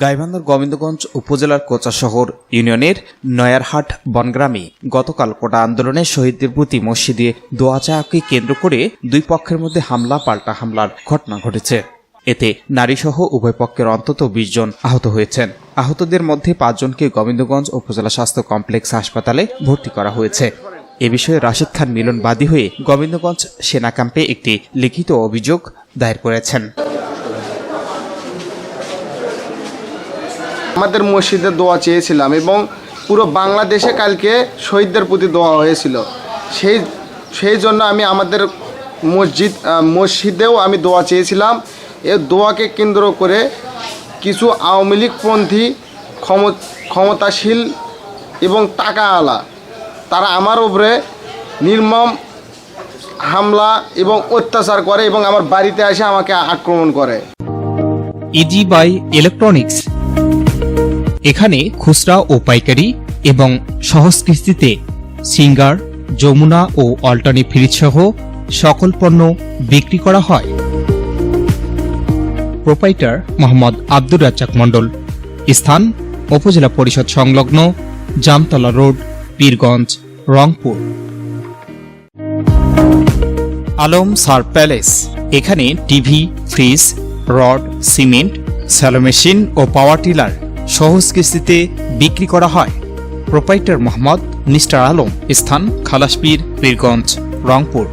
গাইবান্ধার গোবিন্দগঞ্জ উপজেলার কোচা শহর ইউনিয়নের নয়ারহাট বনগ্রামে গতকাল কোটা আন্দোলনে শহীদদের প্রতি মসজিদে দোয়া চাকে কেন্দ্র করে দুই পক্ষের মধ্যে হামলা, পাল্টা হামলার ঘটনা ঘটেছে। এতে নারীসহ উভয় পক্ষের অন্তত বিশ জন আহত হয়েছেন। আহতদের মধ্যে পাঁচজনকে গোবিন্দগঞ্জ উপজেলা স্বাস্থ্য কমপ্লেক্স হাসপাতালে ভর্তি করা হয়েছে। এ বিষয়ে রাশিদ খান মিলন বাদী হয়ে গোবিন্দগঞ্জ সেনা ক্যাম্পে একটি লিখিত অভিযোগ দায়ের করেছেন। আমাদের মসজিদে দোয়া চেয়েছিলাম এবং পুরো বাংলাদেশে কালকে শহীদদের প্রতি দোয়া হয়েছিল। সেই সেই জন্য আমি আমাদের মসজিদ মসজিদেও আমি দোয়া চেয়েছিলাম। এ দোয়াকে কেন্দ্র করে কিছু আওয়ামী লীগপন্থী ক্ষম- ক্ষমতাশীল এবং টাকা আলা তারা আমার উপরে নির্মম হামলা এবং অত্যাচার করে এবং আমার বাড়িতে এসে আমাকে আক্রমণ করে। Easy buy electronics. এখানে খুচরা ও পাইকারি এবং সহজ সিঙ্গার, যমুনা ও অল্টারনি ফ্রিজ সহ সকল পণ্য বিক্রি করা হয়। প্রোপাইটার মোহাম্মদ আব্দুর রাজ্জাক মণ্ডল। স্থান, উপজেলা পরিষদ সংলগ্ন জামতলা রোড, পীরগঞ্জ, রংপুর। আলম সার প্যালেস। এখানে TV, fridge, rod, cement, shallow machine ও পাওয়ার টিলার সহজ কিস্তিতে বিক্রি করা হয়। প্রোপাইটার মোহাম্মদ মিস্টার আলম স্থান খালাসপীর পীরগঞ্জ রংপুর।